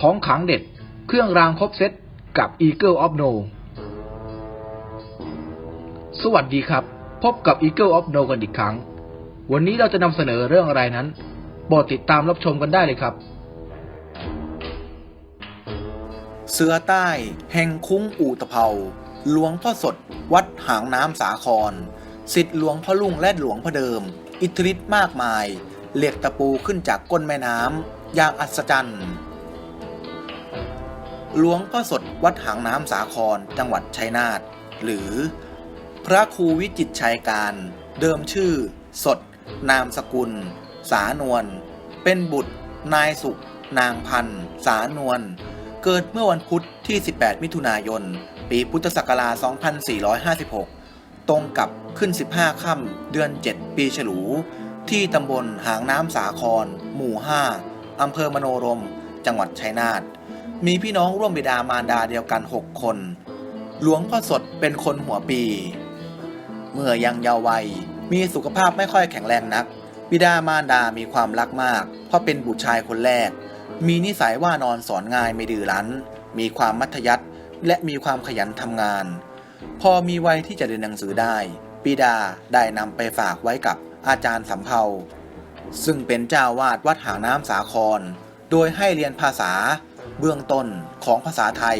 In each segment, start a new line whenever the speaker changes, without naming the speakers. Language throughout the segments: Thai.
ของขังเด็ด เครื่องรางครบเซตกับ Eagle of No สวัสดีครับ พบกับ Eagle of No กันอีกครั้ง วันนี้เราจะนำเสนอเรื่องอะไรนั้นโปรดติดตามรับชมกันได้เลยครับ
เสือใต้ แห่งคุ้งอูตะเภาหลวงพ่อสด วัดหางน้ำสาครสิทธิ์หลวงพ่อลุงและหลวงพ่อเดิม อิทธิฤทธิ์มากมาย เหล็กตะปูขึ้นจากก้นแม่น้ำอย่างอัศจรรย์ หลวงพ่อสดวัดหางน้ำสาครจังหวัดชัยนาทหรือ พระครูวิจิตชัยการ เดิมชื่อ สด นามสกุล สานวลเป็นบุตร นายสุข นางพันธ์สานวลเกิดเมื่อวันพุธที่ 18 มิถุนายน ปีพุทธศักราช 2456 ตรงกับขึ้น 15 ค่ำเดือน 7 ปีฉลู ที่ตำบลหางน้ำสาคร หมู่ 5อำเภอมโนรม จังหวัดชัยนาท มีพี่น้องร่วมบิดามารดาเดียวกัน 6 คน หลวงพ่อสดเป็นคนหัวปี เมื่อยังเยาว์วัย มีสุขภาพไม่ค่อยแข็งแรงนัก บิดามารดามีความรักมาก เพราะเป็นบุตรชายคนแรก มีนิสัยว่านอนสอนง่ายไม่ดื้อรั้น มีความมัธยัติและมีความขยันทำงาน พอมีวัยที่จะเรียนหนังสือได้บิดาได้นำไปฝากไว้กับอาจารย์สำเภา ซึ่งเป็นเจ้าวาดวัดหางน้ำสาคร โดยให้เรียนภาษา เบื้องต้นของภาษาไทย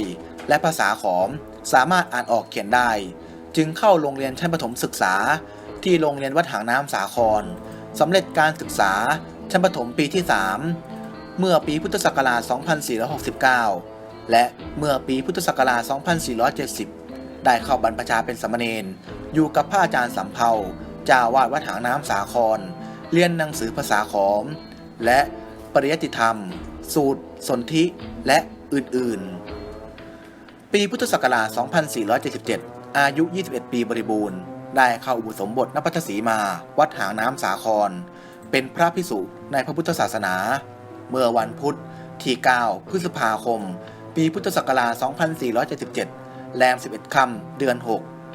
และภาษาขอมสามารถอ่านออกเขียนได้ จึงเข้าโรงเรียนชั้นประถมศึกษา ที่โรงเรียนวัดหางน้ำสาครสำเร็จการศึกษาชั้นประถมปีที่ 3 เมื่อปีพุทธศักราช 2469 และเมื่อปีพุทธศักราช 2470 ได้เข้าบรรพชาเป็นสามเณรอยู่กับพระอาจารย์สำเภาเจ้าวาดวัดหางน้ำสาคร เรียนหนังสือภาษาขอม และปริยัติธรรม สูตรสนธิ และอื่นๆ ปีพุทธศักราช 2477 อายุ 21 ปีบริบูรณ์ ได้เข้าอุปสมบทนภัทศรีมา วัดหางน้ำสาคร เป็นพระพิสุในพระพุทธศาสนา เมื่อวันพุธที่ 9 พฤษภาคม ปีพุทธศักราช 2477 แรม 11 ค่ำเดือน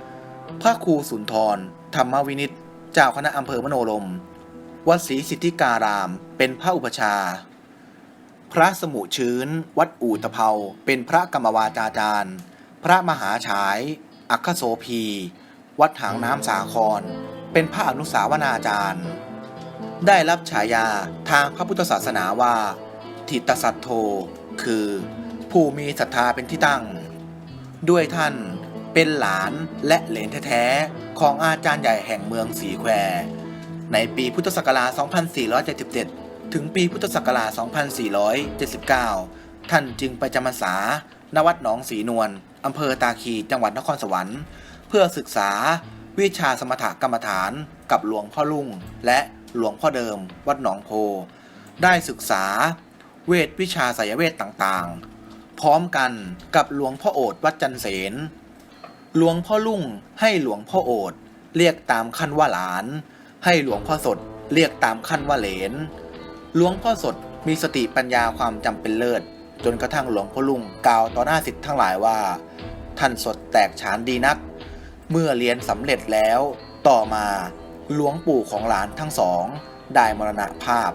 6 พระครูสุนทร ธรรมวินิตเจ้าคณะอำเภอมโนรมวัดศรีสิทธิการาม เป็นพระอุปชา พระสมุชื้น วัดอู่ตะเภาเป็นพระกรรมวาจาจารย์ พระมหาฉาย อัคคโสพี วัดหางน้ำสาคร เป็นพระอนุสาวนาจารย์ ได้รับฉายาทางพระพุทธศาสนาว่า ทิตสัตโธ คือ ผู้มีศรัทธาเป็นที่ตั้ง ด้วยท่านเป็นหลานและเหลนแท้ๆของอาจารย์ใหญ่แห่งเมืองสีแคว ในปีพุทธศักราช 2477 ถึงปีพุทธศักราช 2479 ท่านจึงไปจำพรรษาณวัดหนองสีนวลอำเภอตาคีจังหวัดนครสวรรค์ เพื่อศึกษาวิชาสมถกรรมฐานกับหลวงพ่อลุงและหลวงพ่อเดิม วัดหนองโพ ได้ศึกษาเวทวิชาไสยเวทต่างๆ พร้อมกันกับหลวงพ่อโอษฐ์วัดจันเสนหลวงพ่อลุ่งให้หลวงพ่อโอษฐ์เรียกตามขั้นว่าหลาน ให้หลวงพ่อสดเรียกตามขั้นว่าเหลน หลวงพ่อสดมีสติปัญญาความจำเป็นเลิศ จนกระทั่งหลวงพ่อลุงกล่าวต่อหน้าสิทธิ์ทั้งหลายว่า ท่านสดแตกฉานดีนัก เมื่อเรียนสำเร็จแล้ว ต่อมาหลวงปู่ของหลานทั้งสอง ได้มรณภาพ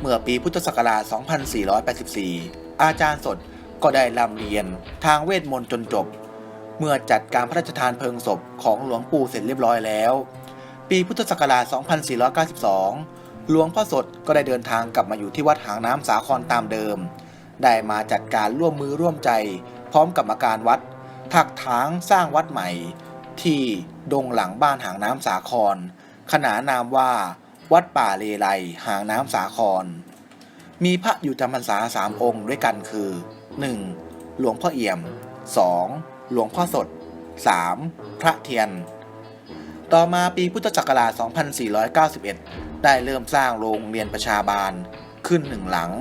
เมื่อปีพุทธศักราช 2484 อาจารย์สดก็ได้ลำเรียนทางเวทมนต์จนจบ เมื่อจัดการพระราชทานเพลิงศพของหลวงปู่เสร็จเรียบร้อยแล้ว ปีพุทธศักราช 2492 หลวงพ่อสดก็ได้เดินทางกลับมาอยู่ที่วัดหางน้ำสาครตามเดิม ได้มาจัดการร่วมมือร่วมใจ พร้อมกับอาการวัด ถักถางสร้างวัดใหม่ ที่ดงหลังบ้านหางน้ำสาคร ขนานนามว่า วัดป่าเลไลหางน้ำสาคร มีพระอยู่จำพรรษาสามองค์ด้วยกันคือ 1. หลวงพ่อเอี่ยม 2. หลวงพ่อสด 3. พระเทียน ต่อมาปีพุทธศักราช 2491 ได้เริ่มสร้างโรงเรียนประชาบาลขึ้นหนึ่งหลัง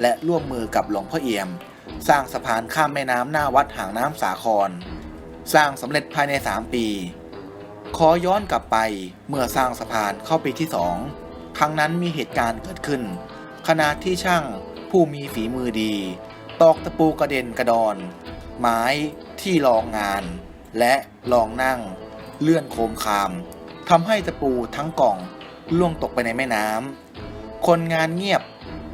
และร่วมมือกับหลวงพ่อเอี่ยม สร้างสะพานข้ามแม่น้ำหน้าวัดหางน้ำสาคร สร้างสำเร็จภายใน 3 ปี ขอย้อนกลับไปเมื่อสร้างสะพานเข้าปีที่สองครั้งนั้นมีเหตุการณ์เกิดขึ้น ขณะที่ช่างผู้มีฝีมือดี ตอกตะปูกระเด็นกระดอน ไม้ที่รองงาน และรองนั่ง เลื่อนโคมคามทำให้ตะปูทั้งกล่อง ล่วงตกไปในแม่น้ำคนงานเงียบ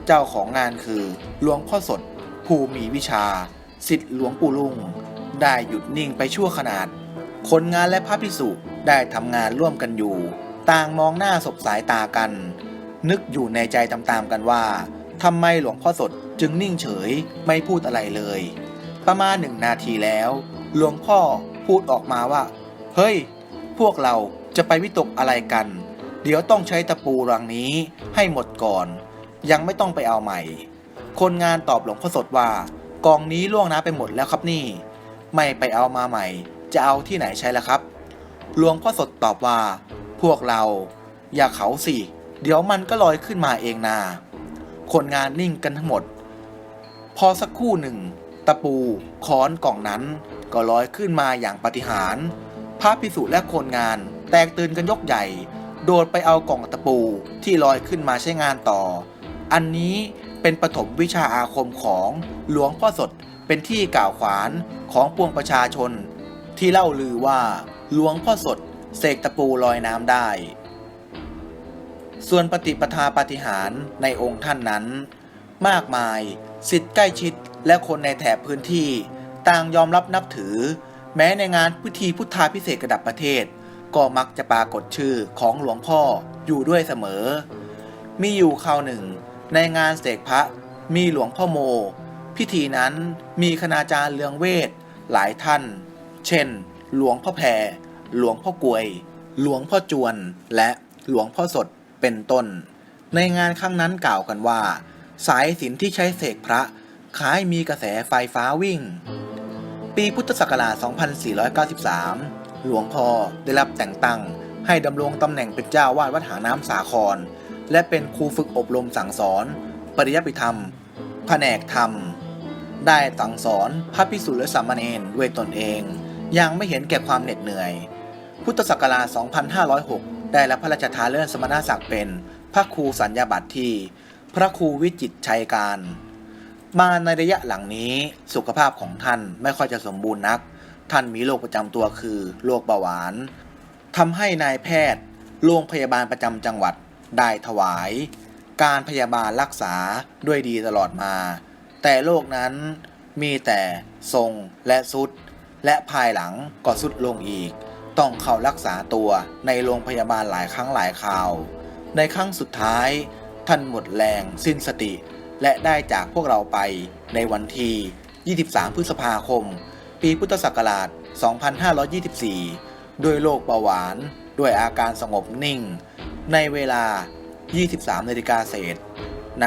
เจ้าของงานคือหลวงพ่อสด ผู้มีวิชาสิทธิหลวงปู่ลุง ได้หยุดนิ่งไปชั่วขนาด คนงานและพระพิสุได้ทำงานร่วมกันอยู่ ต่างมองหน้าสบสายตากัน นึกอยู่ในใจตามๆกันว่าทำไมหลวงพ่อสดจึงนิ่งเฉยไม่พูดอะไรเลย ประมาณหนึ่งนาทีแล้ว หลวงพ่อพูดออกมาว่า เฮ้ย พวกเราจะไปวิตกอะไรกัน เดี๋ยวต้องใช้ตะปูรังนี้ให้หมดก่อน ยังไม่ต้องไปเอาใหม่ คนงานตอบหลวงพ่อสดว่ากองนี้ล่วงน้ำไปหมดแล้วครับนี่ ไม่ไปเอามาใหม่ จะเอาที่ไหนใช้ละครับ หลวงพ่อสดตอบว่า พวกเรา อย่าเขาสิ เดี๋ยวมันก็ลอยขึ้นมาเองนา คนงานนิ่งกันทั้งหมด พอสักครู่หนึ่ง ตะปูค้อนกล่องนั้น ก็ลอยขึ้นมาอย่างปาฏิหาริย์พระพิสุและคนงานแตกตื่นกันยกใหญ่ โดดไปเอากล่องตะปูที่ลอยขึ้นมาใช้งานต่อ อันนี้เป็นปฐมวิชาอาคมของหลวงพ่อสดเป็นที่กล่าวขวานของปวงประชาชน ที่เล่าลือว่าหลวงพ่อสดเสกตะปูลอยน้ำได้ ส่วนปฏิปทาปฏิหารในองค์ท่านนั้น มากมายสิทธิ์ใกล้ชิดและคนในแถบพื้นที่ ต่างยอมรับนับถือ แม้ในงานพิธีพุทธาพิเศษกระดับประเทศ ก็มักจะปรากฏชื่อของหลวงพ่ออยู่ด้วยเสมอ มีอยู่คราวหนึ่ง ในงานเสกพระมีหลวงพ่อโม พิธีนั้นมีคณาจารย์เลืองเวทหลายท่าน เช่น หลวงพ่อแพรหลวงพ่อกวย หลวงพ่อจวน และหลวงพ่อสดเป็นต้น ในงานครั้งนั้นกล่าวกันว่า สายสิญจนที่ใช้เสกพระคล้ายมีกระแสไฟฟ้าวิ่ง ปีพุทธศักราช 2493 หลวงพ่อได้รับแต่งตั้ง ให้ดำรงตำแหน่งเป็นเจ้าวาดวัดหางน้ำสาคร และเป็นครูฝึกอบรมสั่งสอน ปริยัติธรรม แผนกธรรม ได้สั่งสอนพระภิกษุและสามเณรด้วยตนเอง ยังไม่เห็นแก่ความเหน็ดเหนื่อย พุทธศักราช 2506 ได้รับพระราชทานเลื่อนสมณศักดิ์เป็น พระครูสัญญาบัตรที่ พระครูวิจิตชัยการ มาในระยะหลังนี้สุขภาพของท่านไม่ค่อยจะสมบูรณ์นัก ท่านมีโรคประจำตัวคือโรคเบาหวานทำให้นายแพทย์โรงพยาบาลประจำจังหวัดได้ถวาย การพยาบาลรักษาด้วยดีตลอดมา แต่โรคนั้นมีแต่ทรงและสุด และภายหลังก็สุดลงอีก ต้องเข้ารักษาตัวในโรงพยาบาลหลายครั้งหลายคราว ในครั้งสุดท้าย ท่านหมดแรงสิ้นสติ และได้จากพวกเราไปในวันที่ 23 พฤษภาคม ปีพุทธศักราช 2524 ด้วยโรคเบาหวาน ด้วยอาการสงบนิ่ง ในเวลา 23นาฬิกาเศษณ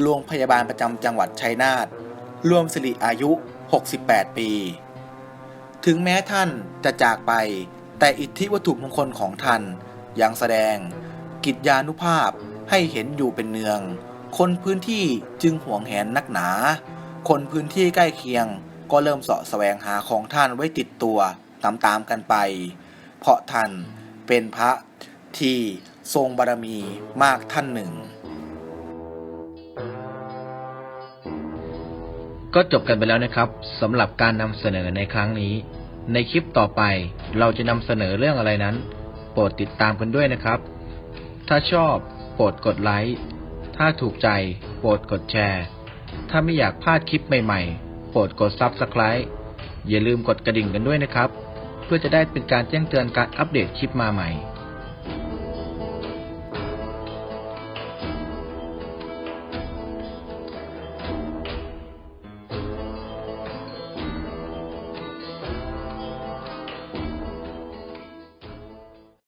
โรงพยาบาลประจำจังหวัดชัยนาท รวมสิริอายุ 68 ปี ถึงแม้ท่านจะจากไป แต่อิทธิวัตถุมงคลของท่านยังแสดง กิจยานุภาพให้เห็นอยู่เป็นเนือง คนพื้นที่จึงห่วงแหนนักหนา คนพื้นที่ใกล้เคียง ก็เริ่มเสาะแสวงหาของท่านไว้ติดตัวตามๆกันไป เพราะท่านเป็นพระที่ทรงบารมีมากท่านหนึ่ง
ก็จบกันไปแล้วนะครับสำหรับการนำเสนอในครั้งนี้ ในคลิปต่อไปเราจะนำเสนอเรื่องอะไรนั้น โปรดติดตามกันด้วยนะครับ ถ้าชอบโปรดกดไลค์ถ้าถูกใจโปรดกดแชร์ ถ้าไม่อยากพลาดคลิปใหม่ ๆ โปรดกด Subscribe อย่าลืมกดกระดิ่งกันด้วยนะครับ เพื่อจะได้เป็นการแจ้งเตือนการอัปเดตคลิปมาใหม่